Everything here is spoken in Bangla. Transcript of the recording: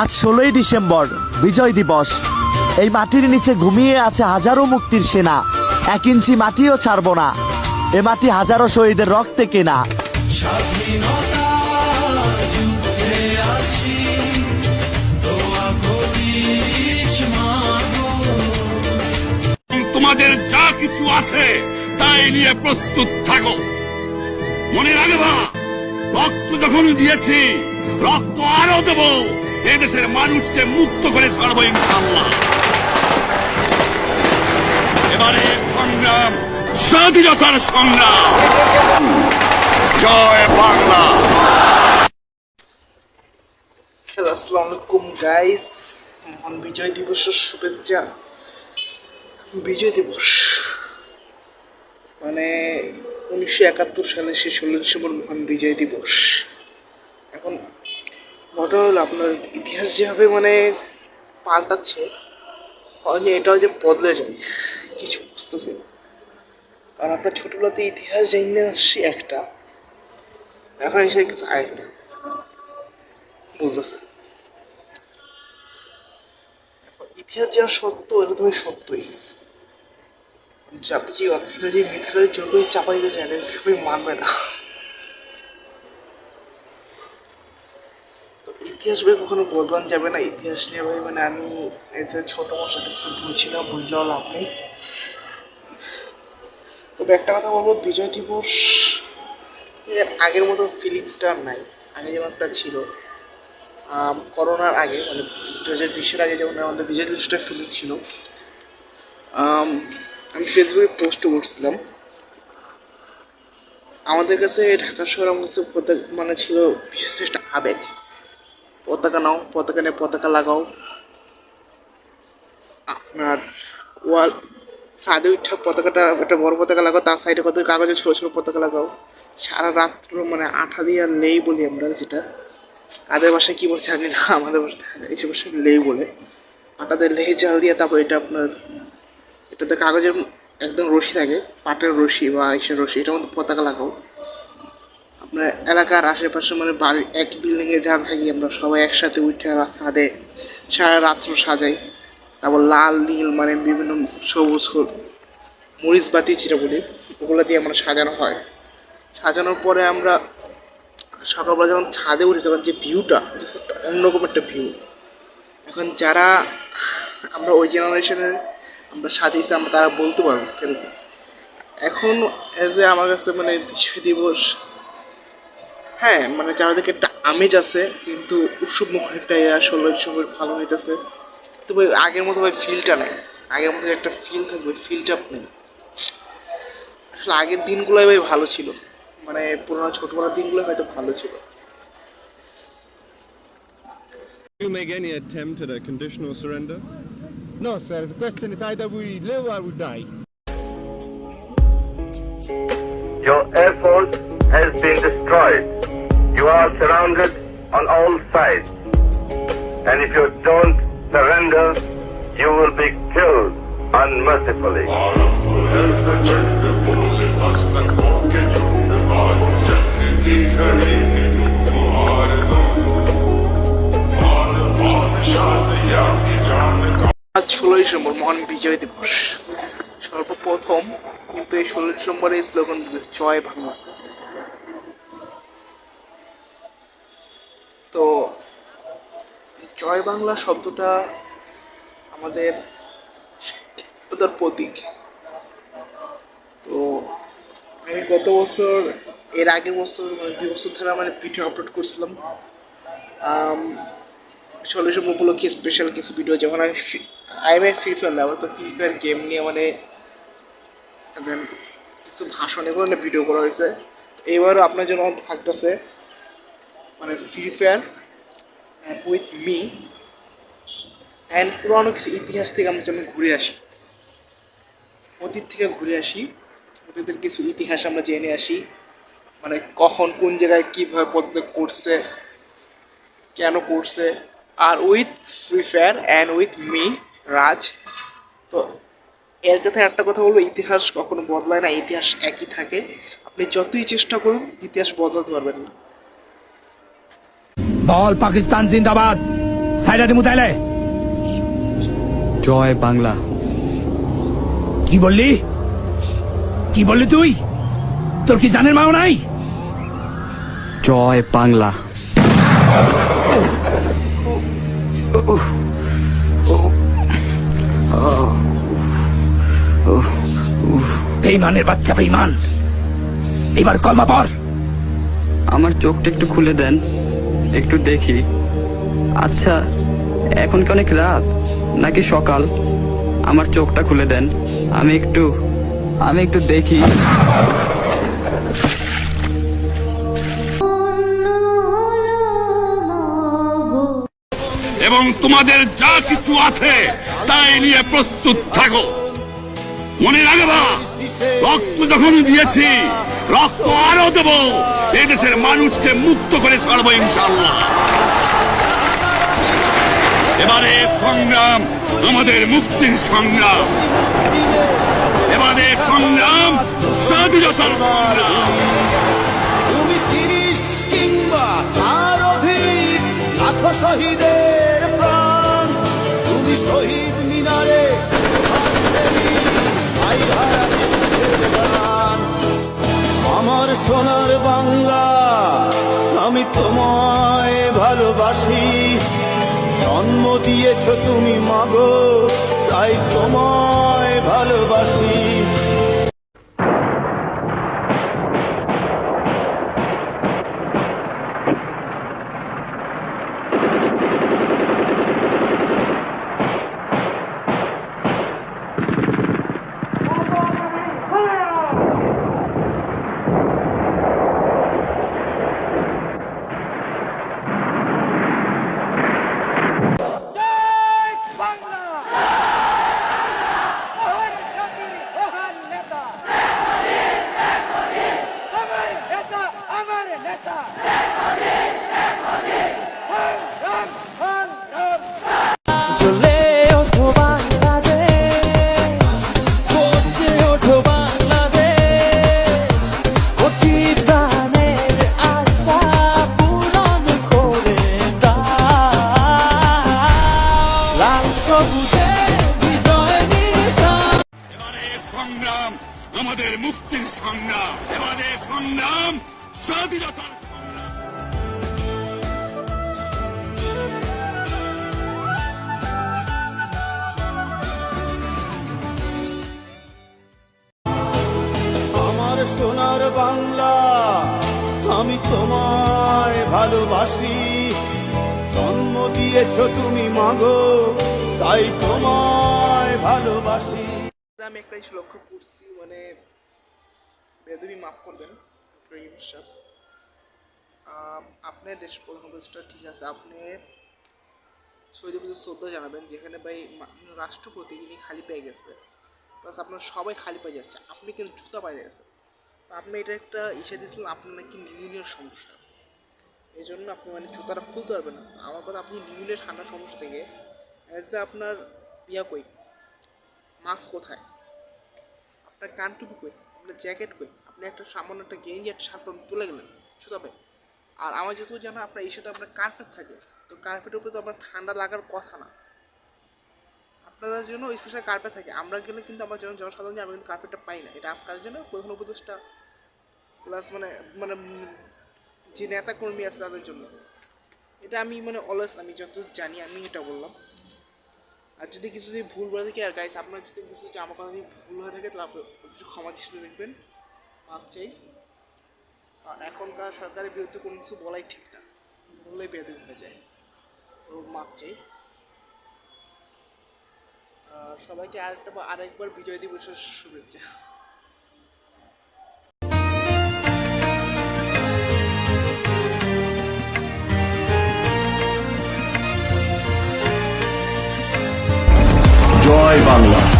আজ ষোলোই ডিসেম্বর, বিজয় দিবস। এই মাটির নিচে ঘুমিয়ে আছে হাজারো মুক্তির সেনা। এক ইঞ্চি মাটিও ছাড়ব না। এ মাটি হাজারো শহীদের রক্তে কেনা। তোমাদের যা কিছু আছে, তাই নিয়ে প্রস্তুত থাকো। মনে রাখবা, রক্ত যখন দিয়েছি, রক্ত আরও দেব। এদেশের মানুষকে মুক্ত করে ছাড়বো ইনশাল্লাহ এবারে সংগ্রাম, স্বাধীনতার সংগ্রাম। জয় বাংলা। গাইস মহান বিজয় দিবসের শুভেচ্ছা। বিজয় দিবস। মানে উনিশশো একাত্তর সালে সে ষোলো ডিসেম্বর মহান বিজয় দিবস। এখন হলো আপনার ইতিহাস যেভাবে মানে পাল্টাচ্ছে, হয় যে এটাও যে বদলে যায়, কিছু বুঝতেছে। কারণ আপনার ছোটবেলাতে ইতিহাস জানি না সে একটা, এখন এসে কিছু আরেকটা বুঝতেছে ইতিহাস যারা সত্য, এটা তো ভাই সত্যই। চাপি যে অতীতে যে মিথ্যাটা জোর করে চাপা দিতে চায় না কেউই মানবে না তো ইতিহাস ভাই কখনো বদলান যাবে না। ইতিহাস নিয়ে ভাই মানে আমি যে ছোট আমার সাথে কিছু বুঝছিলাম বুঝলেও লাভ নেই। তবে একটা কথা বলব, বিজয় দিবস আগের মতো ফিলিংসটা আর নাই। আগে যেমন একটা ছিল করোনার আগে মানে দু হাজার বিশের আগে যেমন আমাদের বিজয় দিবসটা ফিলিং ছিল, আমি ফেসবুকে পোস্ট করছিলাম। আমাদের কাছে ঢাকা শহর আমার কাছে মানে ছিল বিশেষ একটা আবেগ। পতাকা নাও, পতাকা নিয়ে পতাকা লাগাও। আপনার ওয়াল, সাদে উঠা পতাকাটা, একটা বড় পতাকা লাগাও, তার সাইডে কত কাগজে ছোটো ছোটো পতাকা লাগাও। সারা রাত্র মানে আঠা দিয়ে আর লেই বলি আমরা যেটা। কাদের বাসায় কী বলছে জানি না, আমাদের এইসব বাসায় লেই বলে। আটাতে লেই জাল দিয়ে তারপর এটা আপনার, এটাতে কাগজের একদম রশি থাকে, পাটের রশি বা ইসের রশি, এটার মধ্যে পতাকা লাগাও। আপনার এলাকার আশেপাশে মানে বাড়ির এক বিল্ডিংয়ে যা থাকি, আমরা সবাই একসাথে উঠে ছাদে সারা রাত্র সাজাই। তারপর লাল, নীল মানে বিভিন্ন সবুজ মরিচ বাতি যেটা বলি ওগুলো দিয়ে আমরা সাজানো হয়। সাজানোর পরে আমরা সকালবেলা যখন ছাদে উঠি, তখন যে ভিউটা জাস্ট অন্যরকম একটা ভিউ এখন যারা আমরা ওই জেনারেশনের আমরা সাজিয়েছি, আমরা তারা বলতে পারব কীরকম। এখন এজ এ আমার কাছে মানে বিজয় দিবস হ্যাঁ মানে চারিদিকে একটা আমেজ আছে কিন্তু উৎসব মুখর একটা ষোলো ডিসেম্বর ভালো হইতেছে কিন্তু ভাই আগের মতো ভাই ফিলটা নেই আগের মতো একটা ফিল থাকবে ফিলটা নেই আসলে আগের দিনগুলোই ভাই ভালো ছিল মানে পুরোনো ছোটবেলার দিনগুলো হয়তো ভালো ছিল you make any attempt at a conditional surrender? No, sir. The question is either we live or we die. Your air force has been destroyed. Are surrounded on all sides. And if you don't surrender, you will be killed unmercifully. আজ ষোলোই ডিসেম্বর মহান বিজয় দিবস সর্বপ্রথম কিন্তু এই ষোলো ডিসেম্বরে স্লোগান জয় বাংলা তো জয় বাংলা শব্দটা আমাদের স্বাধীনতার প্রতীক। তো আমি গত বছর, এর আগের বছর মানে দুই বছর ধরে মানে ভিডিও আপলোড করছিলাম। সলিউশন উপলক্ষে স্পেশাল কিছু ভিডিও যেমন আমি I am a free fire lover তো ফ্রি ফায়ার গেম নিয়ে মানে কিছু ভাষণ এগুলো ভিডিও করা হয়েছে। এবারও আপনার জন্য থাকতেছে। মানে free fire with me and পুরোনো কিছু ইতিহাস থেকে আমরা যেমন ঘুরে আসি, অতীত থেকে ঘুরে আসি, অতীতের কিছু ইতিহাস আমরা জেনে আসি মানে কখন, কোন জায়গায় কীভাবে পদক্ষেপ করছে, কেন করছে, আর with free fire and with me Raj, তো এর কথা একটা কথা বলব, ইতিহাস কখনো বদলায় না, ইতিহাস একই থাকে, আপনি যতই চেষ্টা করুন, ইতিহাস বদলাতে পারবেন না। বল পাকিস্তান জিন্দাবাদ। সাইডা দিমু তাইলে। জয় বাংলা। কি বললি? কি বললি তুই? তোর কি জানের মাও নাই? জয় বাংলা। বেইমানের বাচ্চা বেইমান। এবার কলমা পর আমার চোখটা একটু খুলে দেন। একটু দেখি। আচ্ছা এখন কি অনেক রাত? নাকি সকাল? আমার চোখটা খুলে দেন। আমি একটু আমি একটু দেখি। এবং তোমাদের যা কিছু আছে, তাই নিয়ে প্রস্তুত থাকো। মনে রাখবা, রক্ত যখন দিয়েছি, রক্ত আরও দেবো। এদেশের মানুষকে মুক্ত করে ছাড়বো ইনশাল্লাহ এবারে সংগ্রাম, আমাদের মুক্তির সংগ্রাম। এবারে সংগ্রাম, স্বাধীনতার সংগ্রাম। তুমি তিরিশ কিংবা তার অধিক লাখো শহীদের সোনার বাংলা আমি তোমায় ভালোবাসি। জন্ম দিয়েছ তুমি মাগো তাই তোমায় ভালোবাসি। দিয়েছ তুমি, মাগো। তাই তোমায় ভালোবাসি। আমি একটা জিনিস লক্ষ্য করছি মানে বেদবি মাফ করবেন আপনি দেশ প্রধান ঠিক আছে, আপনি শহীদ প্রতি শ্রদ্ধা জানাবেন, যেখানে ভাই রাষ্ট্রপতি ইনি খালি পেয়ে গেছে। প্লাস আপনার সবাই খালি পেয়ে যাচ্ছে, আপনি কিন্তু জুতা পায়ে গেছে। তো আপনি এটা একটা ইসে দিয়েছিলেন, আপনার নাকি নিউমোনিয়ার সমস্যা আছে। এই জন্য আপনি মানে জুতাটা খুলতে পারবেন না। আমার কথা আপনি নিউমোনিয়া ঠান্ডার সমস্যা থেকে। অ্যাজ আপনার ইয়া কই? মাস্ক কোথায়? আপনার কান টুপি কই? আপনার জ্যাকেট কই? আপনি একটা সামান্য একটা গেঞ্জি, একটা শার্ট তুলে গেলেন সুতাবে আর আমার যেহেতু জানা, আপনার এই সাথে আপনার কার্পেট থাকে। তো কার্পেটের উপরে তো আপনার ঠান্ডা লাগার কথা না। আপনাদের জন্য স্পেশাল কার্পেট থাকে। আমরা গেলে কিন্তু আমার জন জনসাধারণ যে, আমরা কিন্তু কার্পেটটা পাই না। এটা আপনাদের জন্য? প্রধান উপদেশটা প্লাস মানে মানে যে নেতা কর্মী আছে তাদের জন্য। এটা আমি মানে অলওয়েজ আমি যত জানি, আমি এটা বললাম। আর যদি কিছু যদি ভুল বলে থাকি, আর গাইস আপনার যদি কিছু যদি আমার কথা যদি ভুল হয়ে থাকে, তাহলে আপনি কিছু ক্ষমা দৃষ্টিতে দেখবেন। মাপ চাই। কারণ এখনকার সরকারের বিরুদ্ধে কোনো কিছু বলাই ঠিক না। বললেই বেদে হয়ে যায়। তো মাপ চাই। সবাইকে আরেকটা আরেকবার বিজয় দিবসের শুভেচ্ছা। 太棒了。